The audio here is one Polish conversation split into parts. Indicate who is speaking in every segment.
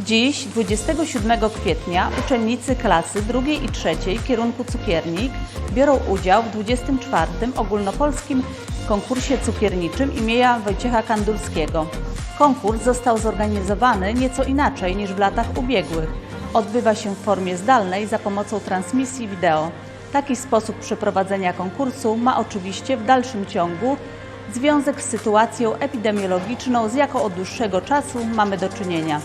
Speaker 1: Dziś, 27 kwietnia, uczennicy klasy drugiej i trzeciej kierunku cukiernik biorą udział w 24. ogólnopolskim konkursie cukierniczym imienia Wojciecha Kandulskiego. Konkurs został zorganizowany nieco inaczej niż w latach ubiegłych. Odbywa się w formie zdalnej za pomocą transmisji wideo. Taki sposób przeprowadzenia konkursu ma oczywiście w dalszym ciągu związek z sytuacją epidemiologiczną, z jaką od dłuższego czasu mamy do czynienia.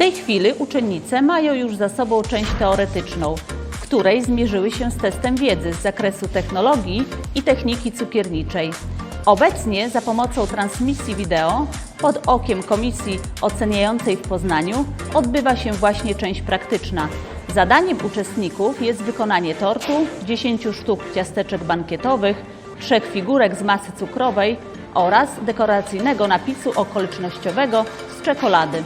Speaker 1: Tej chwili uczennice mają już za sobą część teoretyczną, w której zmierzyły się z testem wiedzy z zakresu technologii i techniki cukierniczej. Obecnie za pomocą transmisji wideo pod okiem komisji oceniającej w Poznaniu odbywa się właśnie część praktyczna. Zadaniem uczestników jest wykonanie tortu, 10 sztuk ciasteczek bankietowych, trzech figurek z masy cukrowej oraz dekoracyjnego napisu okolicznościowego z czekolady.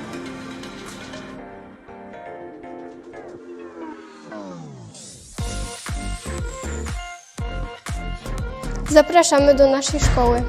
Speaker 2: Zapraszamy do naszej szkoły.